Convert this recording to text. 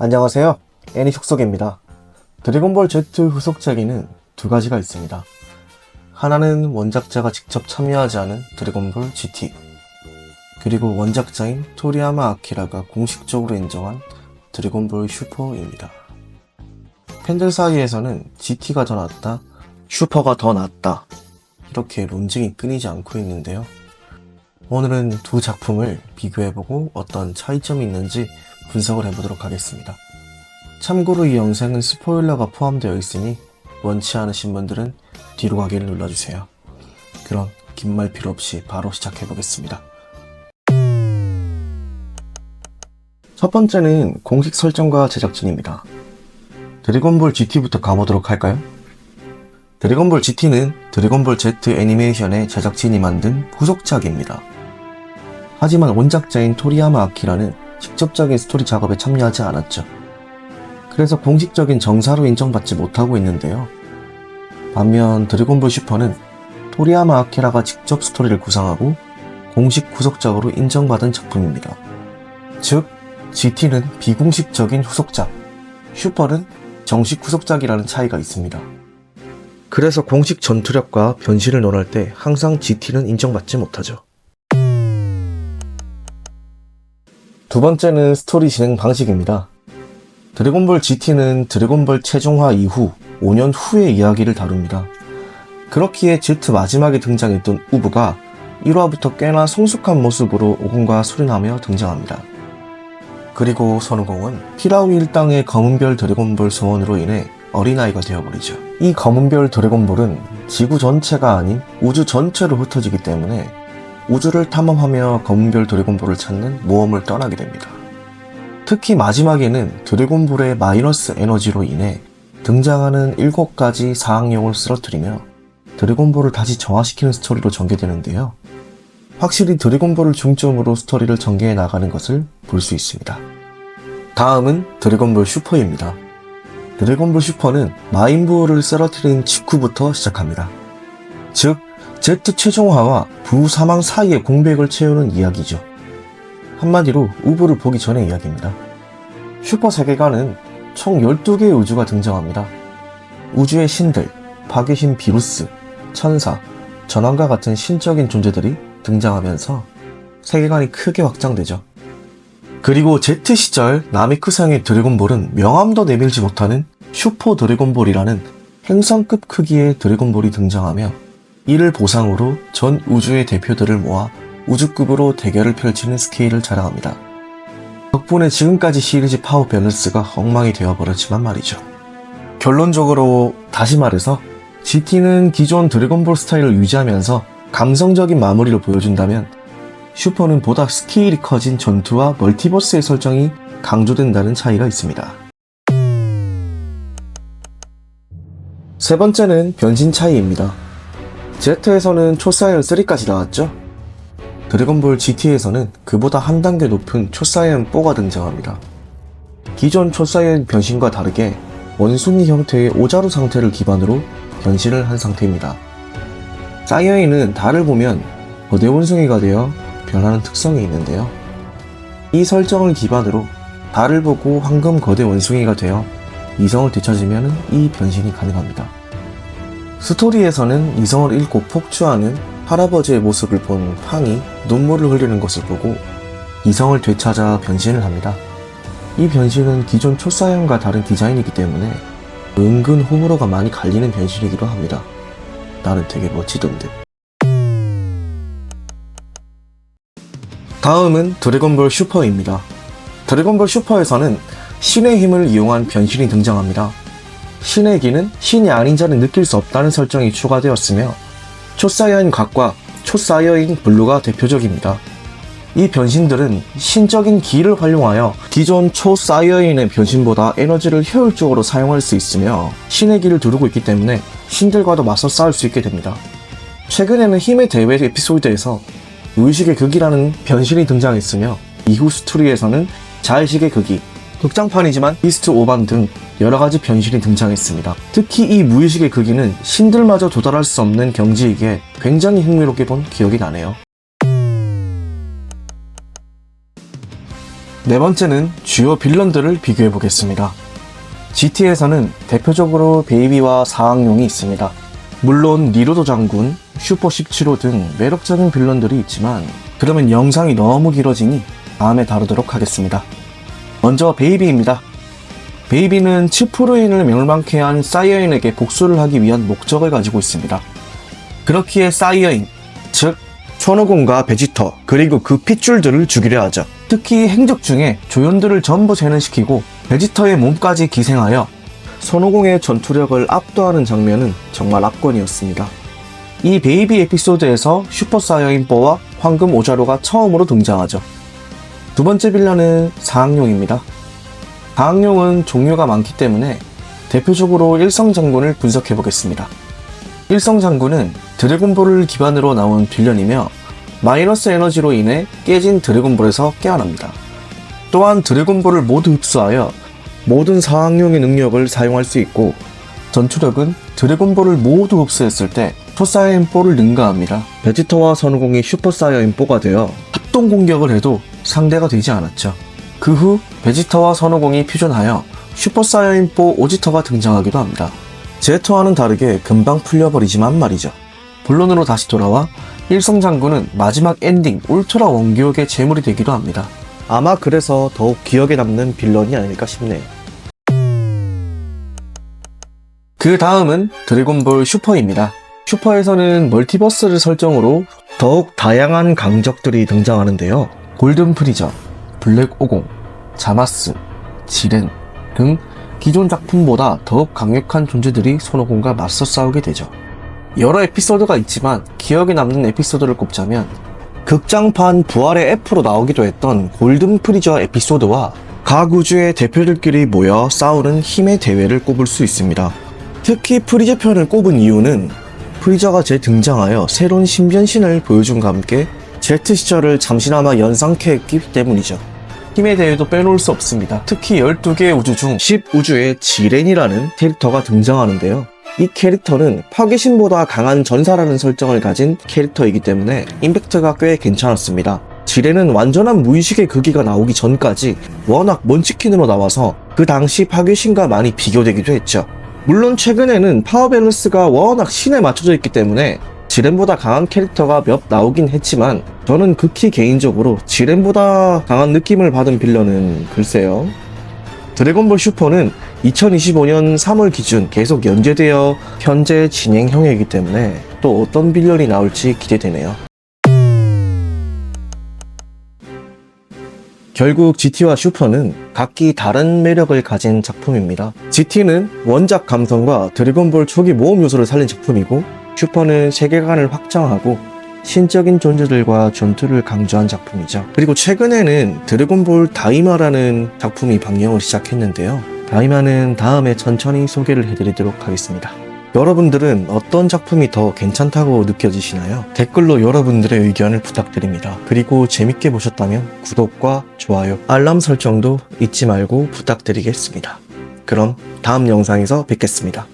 안녕하세요. 애니 촉석입니다. 드래곤볼 Z 후속작에는 두 가지가 있습니다. 하나는 원작자가 직접 참여하지 않은 드래곤볼 GT. 그리고 원작자인 토리야마 아키라가 공식적으로 인정한 드래곤볼 슈퍼입니다. 팬들 사이에서는 GT가 더 낫다, 슈퍼가 더 낫다, 이렇게 논쟁이 끊이지 않고 있는데요. 오늘은 두 작품을 비교해보고 어떤 차이점이 있는지 분석을 해보도록 하겠습니다. 참고로 이 영상은 스포일러가 포함되어 있으니 원치 않으신 분들은 뒤로 가기를 눌러주세요. 그럼 긴 말 필요 없이 바로 시작해 보겠습니다. 첫 번째는 공식 설정과 제작진입니다. 드래곤볼 GT부터 가보도록 할까요? 드래곤볼 GT는 드래곤볼 Z 애니메이션의 제작진이 만든 후속작입니다. 하지만 원작자인 토리야마 아키라는 직접적인 스토리 작업에 참여하지 않았죠. 그래서 공식적인 정사로 인정받지 못하고 있는데요. 반면 드래곤볼 슈퍼는 토리야마 아키라가 직접 스토리를 구상하고 공식 후속작으로 인정받은 작품입니다. 즉, GT는 비공식적인 후속작, 슈퍼는 정식 후속작이라는 차이가 있습니다. 그래서 공식 전투력과 변신을 논할 때 항상 GT는 인정받지 못하죠. 두 번째는 스토리 진행 방식입니다. 드래곤볼 GT는 드래곤볼 최종화 이후 5년 후의 이야기를 다룹니다. 그렇기에 Z 마지막에 등장했던 우브가 1화부터 꽤나 성숙한 모습으로 오공과 수련하며 등장합니다. 그리고 손오공은 피라우 일당의 검은별 드래곤볼 소원으로 인해 어린아이가 되어버리죠. 이 검은별 드래곤볼은 지구 전체가 아닌 우주 전체로 흩어지기 때문에 우주를 탐험하며 검은별 드래곤볼을 찾는 모험을 떠나게 됩니다. 특히 마지막에는 드래곤볼의 마이너스 에너지로 인해 등장하는 7가지 사항용을 쓰러뜨리며 드래곤볼을 다시 정화시키는 스토리로 전개되는데요. 확실히 드래곤볼을 중점으로 스토리를 전개해 나가는 것을 볼 수 있습니다. 다음은 드래곤볼 슈퍼입니다. 드래곤볼 슈퍼는 마인부호를 쓰러뜨린 직후부터 시작합니다. 즉, Z 최종화와 부 사망 사이의 공백을 채우는 이야기죠. 한마디로 우브를 보기 전의 이야기입니다. 슈퍼 세계관은 총 12개의 우주가 등장합니다. 우주의 신들, 파괴신 비루스, 천사, 전왕과 같은 신적인 존재들이 등장하면서 세계관이 크게 확장되죠. 그리고 Z 시절 나미크상의 드래곤볼은 명함도 내밀지 못하는 슈퍼 드래곤볼이라는 행성급 크기의 드래곤볼이 등장하며 이를 보상으로 전 우주의 대표들을 모아 우주급으로 대결을 펼치는 스케일을 자랑합니다. 덕분에 지금까지 시리즈 파워 밸런스가 엉망이 되어버렸지만 말이죠. 결론적으로 다시 말해서 GT는 기존 드래곤볼 스타일을 유지하면서 감성적인 마무리를 보여준다면 슈퍼는 보다 스케일이 커진 전투와 멀티버스의 설정이 강조된다는 차이가 있습니다. 세 번째는 변신 차이입니다. Z에서는 초사이언 3까지 나왔죠? 드래곤볼 GT에서는 그보다 한 단계 높은 초사이언 4가 등장합니다. 기존 초사이언 변신과 다르게 원숭이 형태의 오자루 상태를 기반으로 변신을 한 상태입니다. 사이언은 달을 보면 거대 원숭이가 되어 변하는 특성이 있는데요. 이 설정을 기반으로 달을 보고 황금 거대 원숭이가 되어 이성을 되찾으면 이 변신이 가능합니다. 스토리에서는 이성을 잃고 폭주하는 할아버지의 모습을 본 팡이 눈물을 흘리는 것을 보고 이성을 되찾아 변신을 합니다. 이 변신은 기존 초사형과 다른 디자인이기 때문에 은근 호불호가 많이 갈리는 변신이기도 합니다. 나는 되게 멋지던데. 다음은 드래곤볼 슈퍼입니다. 드래곤볼 슈퍼에서는 신의 힘을 이용한 변신이 등장합니다. 신의 기는 신이 아닌 자는 느낄 수 없다는 설정이 추가되었으며 초사이어인 각과 초사이어인 블루가 대표적입니다. 이 변신들은 신적인 기를 활용하여 기존 초사이어인의 변신보다 에너지를 효율적으로 사용할 수 있으며 신의 기를 두르고 있기 때문에 신들과도 맞서 싸울 수 있게 됩니다. 최근에는 힘의 대회 에피소드에서 무의식의 극이라는 변신이 등장했으며 이후 스토리에서는 자의식의 극이 극장판이지만 비스트 오반 등 여러가지 변신이 등장했습니다. 특히 이 무의식의 극이는 신들마저 도달할 수 없는 경지이기에 굉장히 흥미롭게 본 기억이 나네요. 네 번째는 주요 빌런들을 비교해 보겠습니다. GT에서는 대표적으로 베이비와 사악용이 있습니다. 물론 리로도 장군, 슈퍼 17호 등 매력적인 빌런들이 있지만 그러면 영상이 너무 길어지니 다음에 다루도록 하겠습니다. 먼저 베이비입니다. 베이비는 치프루인을 멸망케 한 사이어인에게 복수를 하기 위한 목적을 가지고 있습니다. 그렇기에 사이어인, 즉 손오공과 베지터 그리고 그 핏줄들을 죽이려 하죠. 특히 행적 중에 조연들을 전부 재현시키고 베지터의 몸까지 기생하여 손오공의 전투력을 압도하는 장면은 정말 압권이었습니다. 이 베이비 에피소드에서 슈퍼 사이어인 뽀와 황금 오자로가 처음으로 등장하죠. 두 번째 빌런은 사악용입니다. 사악용은 종류가 많기 때문에 대표적으로 일성 장군을 분석해 보겠습니다. 일성 장군은 드래곤볼을 기반으로 나온 빌런이며 마이너스 에너지로 인해 깨진 드래곤볼에서 깨어납니다. 또한 드래곤볼을 모두 흡수하여 모든 사악용의 능력을 사용할 수 있고 전투력은 드래곤볼을 모두 흡수했을 때 슈퍼사이언4를 능가합니다. 베지터와 선우공이 슈퍼사이언 4가 되어 합동 공격을 해도 상대가 되지 않았죠. 그 후 베지터와 선우공이 퓨전하여 슈퍼사이언4 오지터가 등장하기도 합니다. 제토와는 다르게 금방 풀려버리지만 말이죠. 본론으로 다시 돌아와 일성 장군은 마지막 엔딩 울트라 원기옥의 제물이 되기도 합니다. 아마 그래서 더욱 기억에 남는 빌런이 아닐까 싶네요. 그 다음은 드래곤볼 슈퍼입니다. 슈퍼에서는 멀티버스를 설정으로 더욱 다양한 강적들이 등장하는데요. 골든 프리저, 블랙 오공, 자마스, 지렌 등 기존 작품보다 더욱 강력한 존재들이 손오공과 맞서 싸우게 되죠. 여러 에피소드가 있지만 기억에 남는 에피소드를 꼽자면 극장판 부활의 F로 나오기도 했던 골든 프리저 에피소드와 각 우주의 대표들끼리 모여 싸우는 힘의 대회를 꼽을 수 있습니다. 특히 프리저 편을 꼽은 이유는 프리저가 재등장하여 새로운 신변신을 보여준과 함께 제트 시절을 잠시나마 연상케 했기 때문이죠. 힘의 대회도 빼놓을 수 없습니다. 특히 12개의 우주 중 10우주에 지렌이라는 캐릭터가 등장하는데요. 이 캐릭터는 파괴신보다 강한 전사라는 설정을 가진 캐릭터이기 때문에 임팩트가 꽤 괜찮았습니다. 지렌은 완전한 무의식의 극기가 나오기 전까지 워낙 먼치킨으로 나와서 그 당시 파괴신과 많이 비교되기도 했죠. 물론 최근에는 파워 밸런스가 워낙 신에 맞춰져 있기 때문에 지렌보다 강한 캐릭터가 몇 나오긴 했지만 저는 극히 개인적으로 지렌보다 강한 느낌을 받은 빌런은 글쎄요. 드래곤볼 슈퍼는 2025년 3월 기준 계속 연재되어 현재 진행형이기 때문에 또 어떤 빌런이 나올지 기대되네요. 결국 GT와 슈퍼는 각기 다른 매력을 가진 작품입니다. GT는 원작 감성과 드래곤볼 초기 모험 요소를 살린 작품이고 슈퍼는 세계관을 확장하고 신적인 존재들과 전투를 강조한 작품이죠. 그리고 최근에는 드래곤볼 다이마라는 작품이 방영을 시작했는데요. 다이마는 다음에 천천히 소개를 해드리도록 하겠습니다. 여러분들은 어떤 작품이 더 괜찮다고 느껴지시나요? 댓글로 여러분들의 의견을 부탁드립니다. 그리고 재밌게 보셨다면 구독과 좋아요, 알람 설정도 잊지 말고 부탁드리겠습니다. 그럼 다음 영상에서 뵙겠습니다.